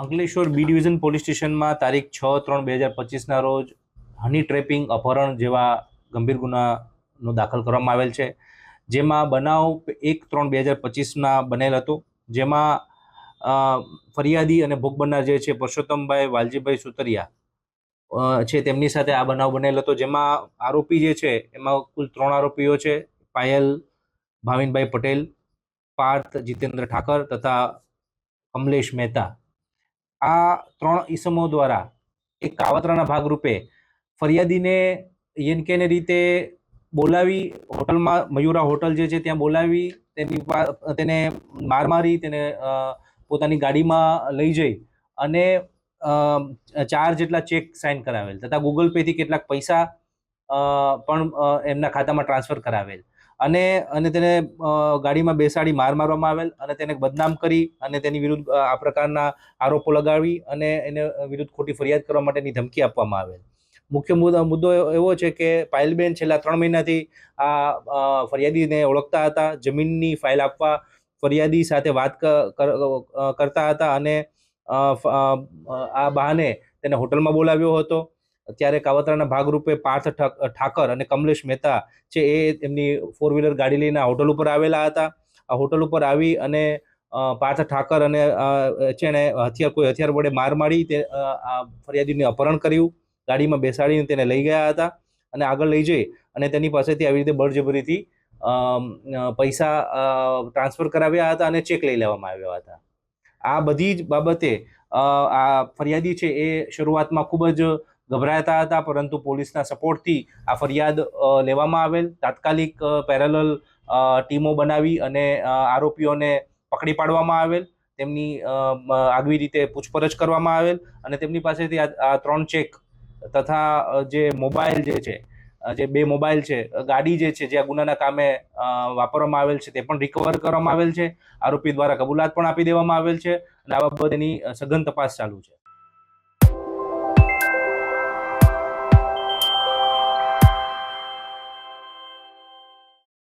Ankleshwar B division police સ્ટેશનમાં તારીખ છ ત્રણ બે હજાર પચીસના રોજ હની ટ્રેપિંગ અપહરણ જેવા ગંભીર ગુનાનો દાખલ કરવામાં આવેલ છે. જેમાં બનાવ એક ત્રણ બે હજાર પચીસના બનેલ હતો. જેમાં ફરિયાદી અને ભોગ બનનાર જે છે પરસોત્તમભાઈ વાલજીભાઈ સુતરિયા છે તેમની સાથે આ બનાવ બનેલ હતો. જેમાં આરોપી જે છે એમાં કુલ ત્રણ આરોપીઓ છે. પાયલ, ભાવિનભાઈ પટેલ, પાર્થ જીતેન્દ્ર ઠાકર તથા કમલેશ મહેતા. આ ત્રણ ઈસમો દ્વારા એક કાવતરાના ભાગરૂપે ફરિયાદીને યનકેને રીતે બોલાવી હોટલમાં, મયુરા હોટલ જે છે ત્યાં બોલાવી, તેની તેને માર મારી, તેને પોતાની ગાડીમાં લઈ જઈ અને ચાર જેટલા ચેક સાઇન કરાવેલ તથા ગૂગલ પેથી કેટલાક પૈસા પણ એમના ખાતામાં ટ્રાન્સફર કરાવેલ. અને અને તેને ગાડીમાં બેસાડી માર મારવામાં આવેલ અને તેને બદનામ કરી અને તેની વિરુદ્ધ આ પ્રકારના આરોપો લગાવી અને એને વિરુદ્ધ ખોટી ફરિયાદ કરવા માટેની ધમકી આપવામાં આવેલ. મુખ્ય મુદ્દો એવો છે કે પાયલબેન છેલ્લા ત્રણ મહિનાથી આ ફરિયાદીને ઓળખતા હતા, જમીનની ફાઇલ આપવા ફરિયાદી સાથે વાત કરતા હતા અને આ બહાને તેને હોટલમાં બોલાવ્યો હતો. ત્યારે કાવતરાના ભાગરૂપે પાર્થ ઠક- ઠાકર અને કમલેશ મહેતા છે એ એમની ફોર વ્હીલર ગાડી લઈને આ હોટલ ઉપર આવેલા હતા. આ હોટલ ઉપર આવી અને પાર્થ ઠાકર અને છે એણે હથિયાર, કોઈ હથિયાર વડે માર મારી તે આ ફરિયાદીને અપહરણ કર્યું. ગાડીમાં બેસાડીને તેને લઈ ગયા હતા અને આગળ લઈ જઈ અને તેની પાસેથી આવી રીતે બળજબરીથી પૈસા ટ્રાન્સફર કરાવ્યા હતા અને ચેક લઈ લેવામાં આવ્યા હતા. આ બધી જ બાબતે આ ફરિયાદી છે એ શરૂઆતમાં ખૂબ જ ગભરાતા હતા, પરંતુ પોલીસના સપોર્ટથી આ ફરિયાદ લેવામાં આવેલ. તાત્કાલિક પેરેલલ ટીમો બનાવી અને આરોપીઓને પકડી પાડવામાં આવેલ. તેમની આગવી રીતે પૂછપરછ કરવામાં આવેલ અને તેમની પાસેથી આ ત્રણ ચેક તથા જે મોબાઈલ જે છે જે બે મોબાઈલ છે ગાડી જે છે, જે આ ગુનાના કામે વાપરવામાં આવેલ છે, તે પણ રિકવર કરવામાં આવેલ છે. આરોપી દ્વારા કબૂલાત પણ આપી દેવામાં આવેલ છે અને આ બાબતની સઘન તપાસ ચાલુ છે.